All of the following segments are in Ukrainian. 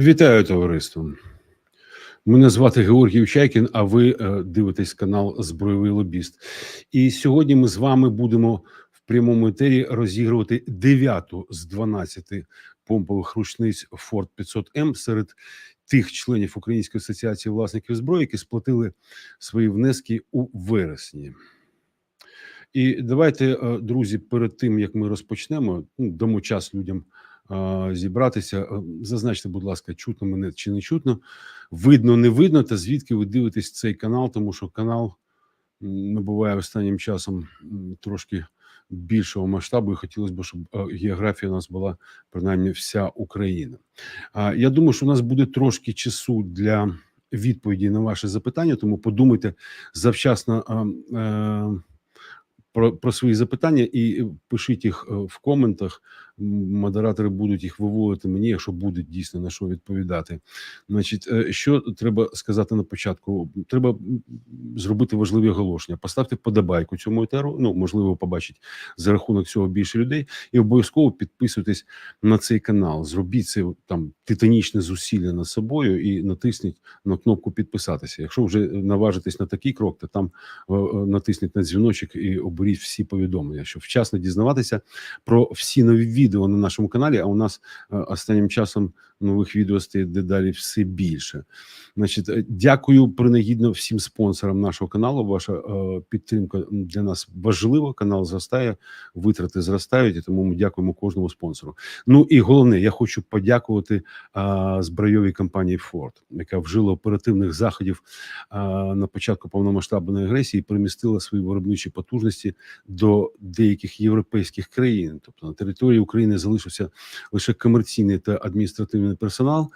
Вітаю товариство. Мене звати Георгій Чайкін, а ви е, дивитесь канал Збройовий Лобіст. І сьогодні ми з вами будемо в прямому етері розігрувати дев'яту з 12 помпових рушниць Ford 500 М серед тих членів Української асоціації власників зброї, які сплатили свої внески у вересні. І давайте, е, друзі, перед тим як ми розпочнемо, ну, дамо час людям зібратися. Е, Зазначте, будь ласка, чутно мене чи не чутно, видно, не видно, та звідки ви дивитесь цей канал, тому що канал набуває останнім часом трошки більшого масштабу, і хотілося б, щоб е, географія у нас була принаймні вся Україна. Я думаю, що у нас буде трошки часу для відповіді на ваші запитання, тому подумайте завчасно. е, про, про свої запитання і пишіть їх в коментах. Модератори будуть їх виводити мені, якщо буде дійсно на що відповідати. Значить, е, що треба сказати на початку? Треба зробити важливі оголошення. Поставте подобайку цьому етеру. Ну можливо, побачить за рахунок цього більше людей, і обов'язково підписуйтесь на цей канал. Зробіть це там титанічне зусилля над собою і натисніть на кнопку підписатися. Якщо вже наважитесь на такий крок, то там е, е, натисніть на дзвіночок і оберіть всі повідомлення, щоб вчасно дізнаватися про всі нові відео на нашому каналі. А у нас е, останнім часом нових відео стає дедалі все більше. Значить, е, дякую принагідно всім спонсорам нашого каналу. Ваша е, підтримка для нас важлива. Канал зростає, витрати зростають, і тому ми дякуємо кожному спонсору. Ну і головне, я хочу подякувати а, збройовій компанії Ford, яка вжила оперативних заходів а, на початку повномасштабної агресії, і перемістила свої виробничі потужності до деяких європейських країн. Тобто на території України залишився лише комерційний та адміністративний персонал.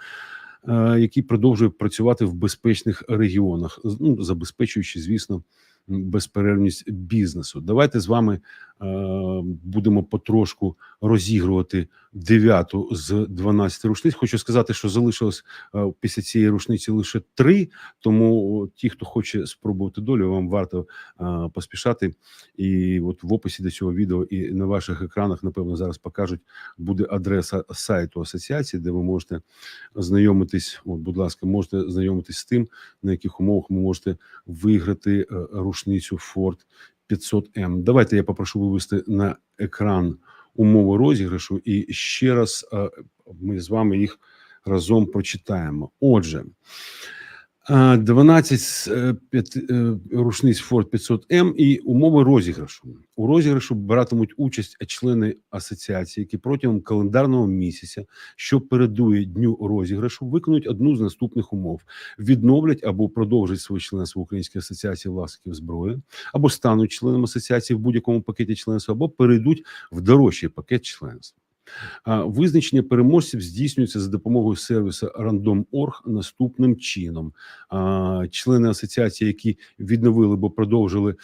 е, Який продовжує працювати в безпечних регіонах, ну забезпечуючи, звісно, безперервність бізнесу. Давайте з вами е, будемо потрошку розігрувати дев'яту з 12 рушниць. Хочу сказати, що залишилось е, після цієї рушниці лише три. Тому ті, хто хоче спробувати долю, вам варто е, поспішати. І от в описі до цього відео і на ваших екранах, напевно, зараз покажуть, буде адреса сайту асоціації, де ви можете знайомитись. От, будь ласка, можете знайомитись з тим, на яких умовах ви можете виграти е, рушницю Ford 500M. Давайте я попрошу вивести на екран умови розіграшу, і ще раз е, ми з вами їх разом прочитаємо. Отже. Е, 12 з, е, е, рушниць Ford 500M і умови розіграшу. У розіграшу братимуть участь члени асоціації, які протягом календарного місяця, що передує дню розіграшу, виконують одну з наступних умов: відновлять або продовжать своє членство в Українській асоціації власників зброї, або стануть членом асоціації в будь-якому пакеті членства, або перейдуть в дорожчий пакет членства. Визначення переможців здійснюється за допомогою сервісу Random.org наступним чином. Члени асоціації, які відновили або продовжили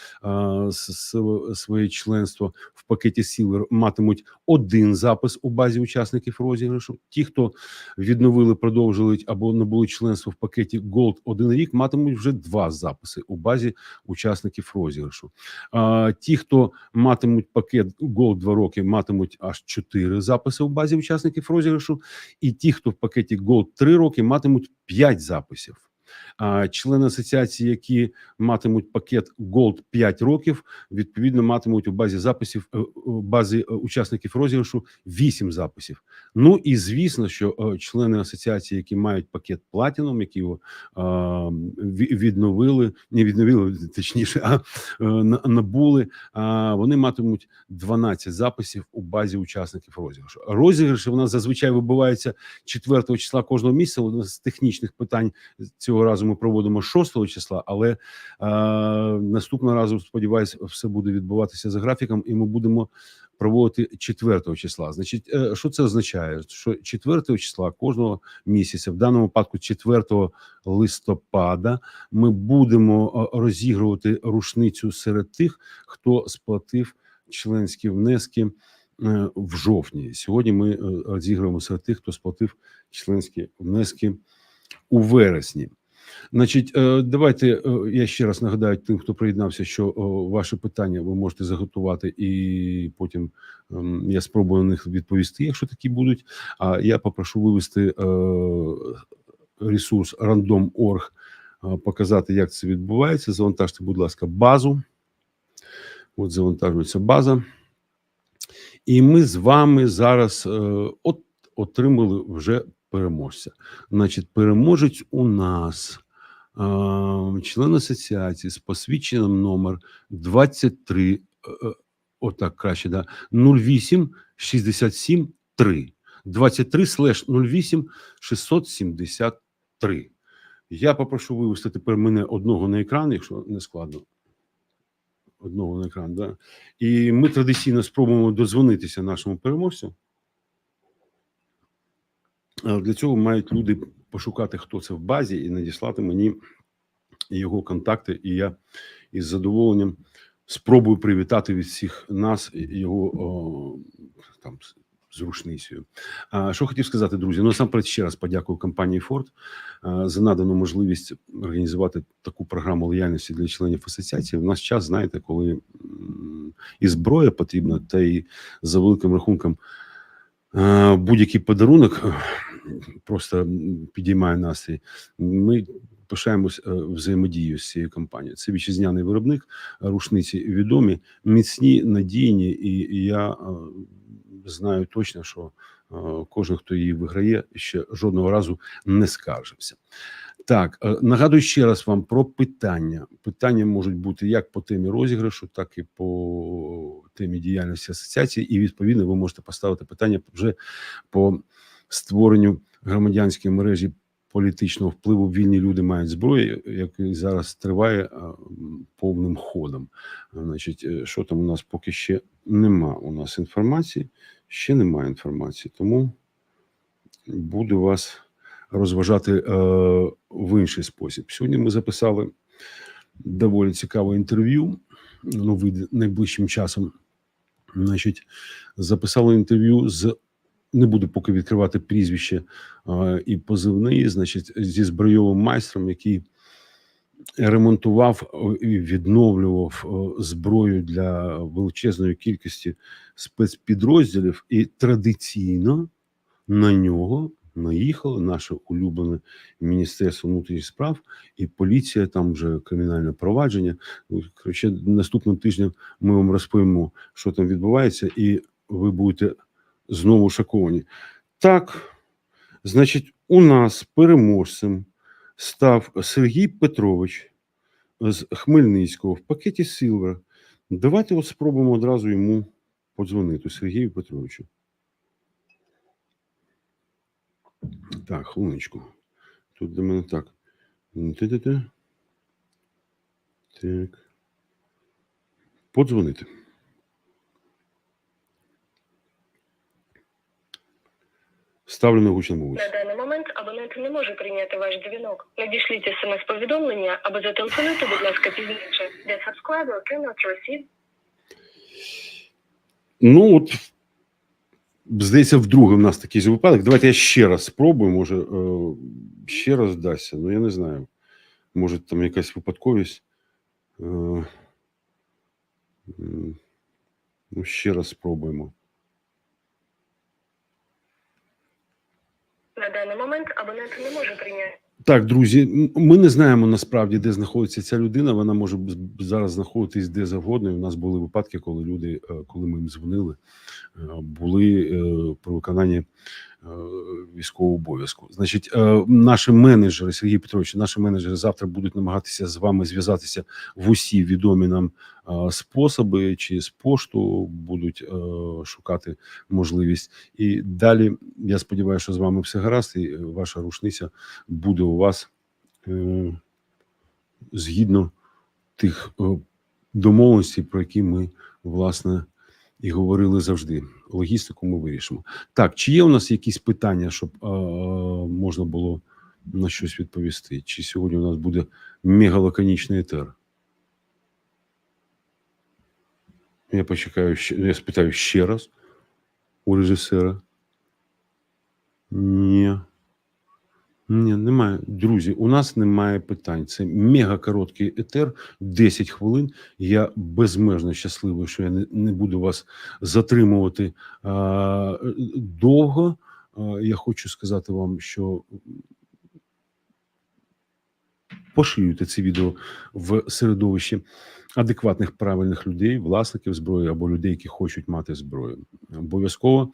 своє членство пакеті Silver, матимуть один запис у базі учасників розіграшу. Ті, хто відновили, продовжили або набули членство в пакеті Gold один рік, матимуть вже два записи у базі учасників розіграшу. А, Ті, хто матимуть пакет Gold 2 роки, матимуть аж 4 записи у базі учасників розіграшу, і ті, хто в пакеті Gold 3 роки, матимуть 5 записів. А члени асоціації, які матимуть пакет Gold 5 років, відповідно матимуть у базі записів е, базі е, учасників розіграшу 8 записів. Ну і звісно, що е, члени асоціації, які мають пакет Platinum, які його відновили, не відновили, точніше, а на- набули, вони матимуть 12 записів у базі учасників розіграшу. Розіграші у нас зазвичай вибиваються 4 числа кожного місяця. З технічних питань цього разу ми проводимо 6 числа, але е, наступного разу сподіваюся, все буде відбуватися за графіком, і ми будемо проводити 4 числа. Значить, е, що це означає? Що 4 числа кожного місяця, в даному випадку 4 листопада, ми будемо е, розігрувати рушницю серед тих, хто сплатив членські внески е, в жовтні. Сьогодні ми е, розіграємо серед тих, хто сплатив членські внески у вересні. Значить, е, давайте е, я ще раз нагадаю тим, хто приєднався, що ваші питання ви можете заготувати, і потім ем, я спробую на них відповісти, якщо такі будуть. А я попрошу вивести е, ресурс random.org, показати, як це відбувається. Завантажте, будь ласка, базу. От завантажується база. І ми з вами зараз от отримали вже переможця. Значить, переможець у нас член асоціації з посвідченням номер 23, е, е, отак краще, да, 08 67 3. 23 слеш 08 673. Я попрошу вивести тепер мене одного на екран, якщо не складно. Одного на екран, да. І ми традиційно спробуємо дозвонитися нашому переможцю. Е, Для цього мають люди пошукати, хто це в базі, і надіслати мені його контакти. І я із задоволенням спробую привітати від всіх нас його о, там з- рушницею. А, що хотів сказати, друзі? Ну, насамперед ще раз подякую компанії Ford за надану можливість організувати таку програму лояльності для членів асоціації. В нас час, знаєте, коли і зброя потрібна, та і за великим рахунком е, будь-який подарунок е, просто підіймає настрій. Ми пишаємось е, взаємодією з цією компанією. Це вітчизняний виробник, рушниці відомі, міцні, надійні, і, я е, знаю точно, що е, кожен, хто її виграє, ще жодного разу не скаржився. Так, е, нагадую ще раз вам про питання. Питання можуть бути як по темі розіграшу, так і по темі діяльності асоціації. І відповідно ви можете поставити питання вже по створенню громадянської мережі політичного впливу. Вільні люди мають зброю, який зараз триває повним ходом. Значить, е, що там у нас поки ще нема у нас інформації, ще немає інформації, тому буду вас розважати е, в інший спосіб. Сьогодні ми записали доволі цікаве інтерв'ю. Ну, вийде найближчим часом. Значить, записали інтерв'ю з. Не буду поки відкривати прізвище е, і позивний, значить, зі збройовим майстром, який ремонтував і відновлював зброю для величезної кількості спецпідрозділів, і традиційно на нього наїхало наше улюблене Міністерство внутрішніх справ і поліція, там вже кримінальне провадження. Коротше, наступним тижнем ми вам розповімо, що там відбувається, і ви будете знову шоковані. Так, значить, у нас переможцем став Сергій Петрович з Хмельницького в пакеті Сілвер. Давайте от спробуємо одразу йому подзвонити Сергію Петровичу. Так, хвилиночку. Тут до мене так. Ти-ти-ти. Так. Подзвонити. Ставлю на гучну мову. На даний момент абонент не може прийняти ваш дзвінок. Надішліть смс-повідомлення або зателефонуйте, будь ласка, пізніше. The subscriber cannot receive Ну, от, здається, вдруге в нас такий випадок. Давайте я ще раз спробую, може, е, ще раз вдасться. Ну, я не знаю. Може, там якась випадковість. Е, ну, ще раз спробуємо. на даний момент абонент не може прийняти. Так, друзі, ми не знаємо насправді, де знаходиться ця людина. Вона може зараз знаходитись де завгодно. І у нас були випадки, коли люди, е, коли ми їм дзвонили, е, були про при виконанні е, військового обов'язку. Значить, е, наші менеджери, Сергій Петрович, наші менеджери завтра будуть намагатися з вами зв'язатися в усі відомі нам е, способи, чи з пошту будуть е, шукати можливість. І далі я сподіваюся, що з вами все гаразд, і е, ваша рушниця буде у вас е, згідно тих е, домовленостей, про які ми власне і говорили завжди. Логістику ми вирішимо. Так, чи є у нас якісь питання, щоб е, можна було на щось відповісти? Чи сьогодні у нас буде мегалаконічний етер? Я почекаю я спитаю ще раз у режисера. Ні. Ні, немає. Друзі, у нас немає питань. Це мега короткий етер, 10 хвилин. Я безмежно щасливий, що я не, не буду вас затримувати а, довго. А, я хочу сказати вам, що поширюйте це відео в середовищі адекватних правильних людей, власників зброї або людей, які хочуть мати зброю. Обов'язково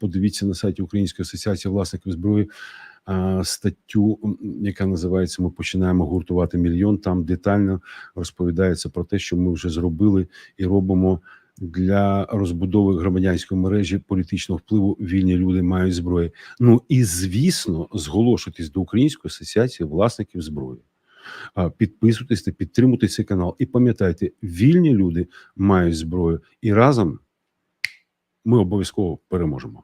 подивіться на сайті Української асоціації власників зброї статтю, яка називається Ми починаємо гуртувати мільйон. Там детально розповідається про те, що ми вже зробили і робимо. Для розбудови громадянської мережі політичного впливу вільні люди мають зброю. Ну і звісно, зголошуйтесь до Української асоціації власників зброї. Підписуйтесь та підтримуйте цей канал. І пам'ятайте, вільні люди мають зброю, і разом ми обов'язково переможемо.